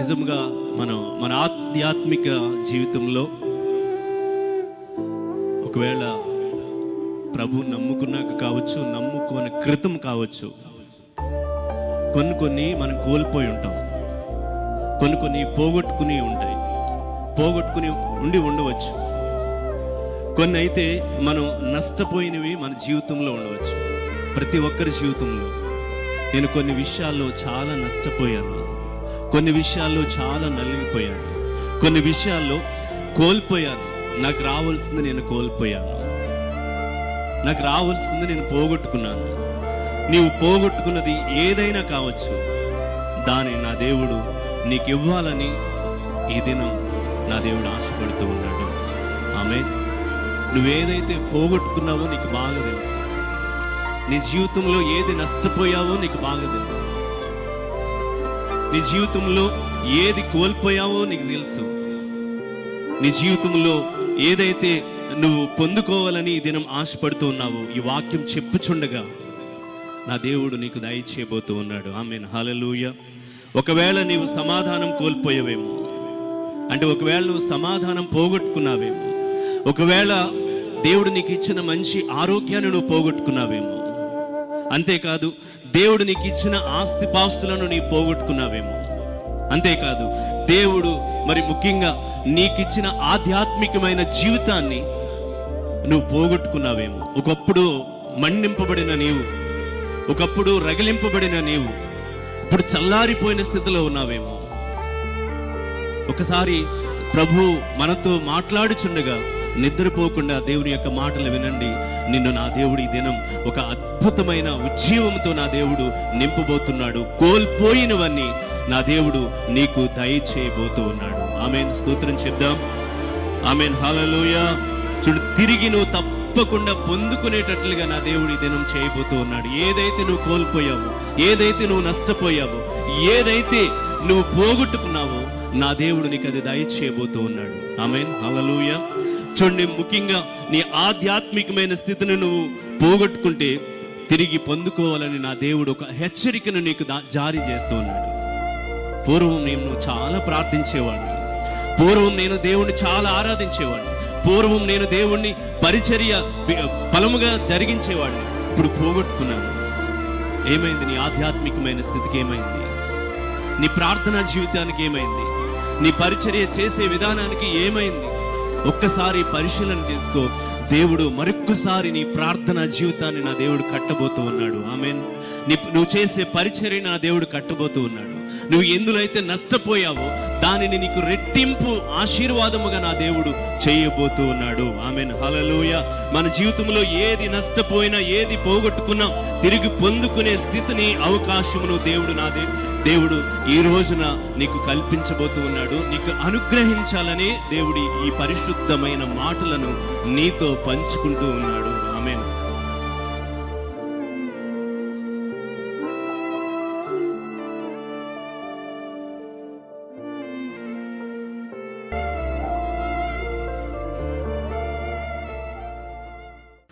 నిజంగా మనం మన ఆధ్యాత్మిక జీవితంలో ఒకవేళ ప్రభు నమ్ముకున్నాక కావచ్చు నమ్ముకున్న క్రితం కావచ్చు కొన్ని కొన్ని మనం కోల్పోయి ఉంటాం. కొన్ని కొన్ని పోగొట్టుకుని ఉంటాయి. పోగొట్టుకుని ఉండి ఉండవచ్చు. కొన్ని అయితే మనం నష్టపోయినవి మన జీవితంలో ఉండవచ్చు. ప్రతి ఒక్కరి జీవితంలో. నేను కొన్ని విషయాల్లో చాలా నష్టపోయాను. కొన్ని విషయాల్లో చాలా నలిగిపోయాను. కొన్ని విషయాల్లో కోల్పోయాను. నాకు రావాల్సింది నేను కోల్పోయాను. నాకు రావాల్సింది నేను పోగొట్టుకున్నాను. నీవు పోగొట్టుకున్నది ఏదైనా కావచ్చు. దాని నా దేవుడు నీకు ఇవ్వాలని ఈ దినం నా దేవుడు ఆశపడుతూ ఉన్నాడు. ఆమె నువ్వేదైతే పోగొట్టుకున్నావో నీకు బాగా తెలుసు. నీ జీవితంలో ఏది నష్టపోయావో నీకు బాగా తెలుసు. నీ జీవితంలో ఏది కోల్పోయావో నీకు తెలుసు. నీ జీవితంలో ఏదైతే నువ్వు పొందుకోవాలని ఈ దినం ఆశపడుతూ ఉన్నావో ఈ వాక్యం చెప్పుచుండగా నా దేవుడు నీకు దయచేయబోతూ ఉన్నాడు. ఆమె హాలలుయ ఒకవేళ నీవు సమాధానం కోల్పోయావేమో అంటే ఒకవేళ నువ్వు సమాధానం పోగొట్టుకున్నావేమో ఒకవేళ దేవుడు నీకు ఇచ్చిన మంచి ఆరోగ్యాన్ని నువ్వు పోగొట్టుకున్నావేమో అంతేకాదు దేవుడు నీకు ఇచ్చిన ఆస్తిపాస్తులను నీ పోగొట్టుకున్నావేమో. అంతేకాదు దేవుడు మరి ముఖ్యంగా నీకిచ్చిన ఆధ్యాత్మికమైన జీవితాన్ని నువ్వు పోగొట్టుకున్నావేమో. ఒకప్పుడు మన్నింపబడిన నీవు ఒకప్పుడు రగిలింపబడిన నీవు ఇప్పుడు చల్లారిపోయిన స్థితిలో ఉన్నావేమో. ఒకసారి ప్రభు మనతో మాట్లాడుచుండగా నిద్రపోకుండా దేవుని యొక్క మాటలు వినండి. నిన్ను నా దేవుడి దినం ఒక అద్భుతమైన ఉజ్జీవంతో నా దేవుడు నింపబోతున్నాడు. కోల్పోయినవన్నీ నా దేవుడు నీకు దయచేయబోతూ ఉన్నాడు. ఆమెను. స్తోత్రం చెప్దాం. ఆమెన్. హలలోయ చూడు తిరిగి నువ్వు తప్పకుండా పొందుకునేటట్లుగా నా దేవుడి దినం చేయబోతూ ఉన్నాడు. ఏదైతే నువ్వు కోల్పోయావు ఏదైతే నువ్వు నష్టపోయావు ఏదైతే నువ్వు పోగొట్టుకున్నావో నా దేవుడు నీకు అది దయచేయబోతూ ఉన్నాడు. ఆమెన్. హలలుయ చూడండి ముఖ్యంగా నీ ఆధ్యాత్మికమైన స్థితిని నువ్వు పోగొట్టుకుంటే తిరిగి పొందుకోవాలని నా దేవుడు ఒక హెచ్చరికను నీకు జారీ చేస్తూ ఉన్నాడు. పూర్వం నేను చాలా ప్రార్థించేవాడిని. పూర్వం నేను దేవుణ్ణి చాలా ఆరాధించేవాడిని. పూర్వం నేను దేవుణ్ణి పరిచర్య బలముగా జరిగించేవాడిని. ఇప్పుడు పోగొట్టుకున్నాను. ఏమైంది? నీ ఆధ్యాత్మికమైన స్థితికి ఏమైంది? నీ ప్రార్థనా జీవితానికి ఏమైంది? నీ పరిచర్య చేసే విధానానికి ఏమైంది? ఒక్కసారి పరిశీలన చేసుకో. దేవుడు మరొక్కసారి నీ ప్రార్థన జీవితాన్ని నా దేవుడు కట్టబోతూ ఉన్నాడు. ఆమెన్. నువ్వు చేసే పరిచర్య నా దేవుడు కట్టబోతూ ఉన్నాడు. నువ్వు ఎందులో అయితే నష్టపోయావో దానిని నీకు రెట్టింపు ఆశీర్వాదముగా నా దేవుడు చేయబోతూ ఉన్నాడు. ఆమెన్. హలలోయ మన జీవితంలో ఏది నష్టపోయినా ఏది పోగొట్టుకున్నా తిరిగి పొందుకునే స్థితిని అవకాశమును దేవుడు నా దేవుడు దేవుడు ఈ రోజున నీకు కల్పించబోతూ ఉన్నాడు. నీకు అనుగ్రహించాలనే దేవుడి ఈ పరిశుద్ధమైన మాటలను నీతో పంచుకుంటూ ఉన్నాడు.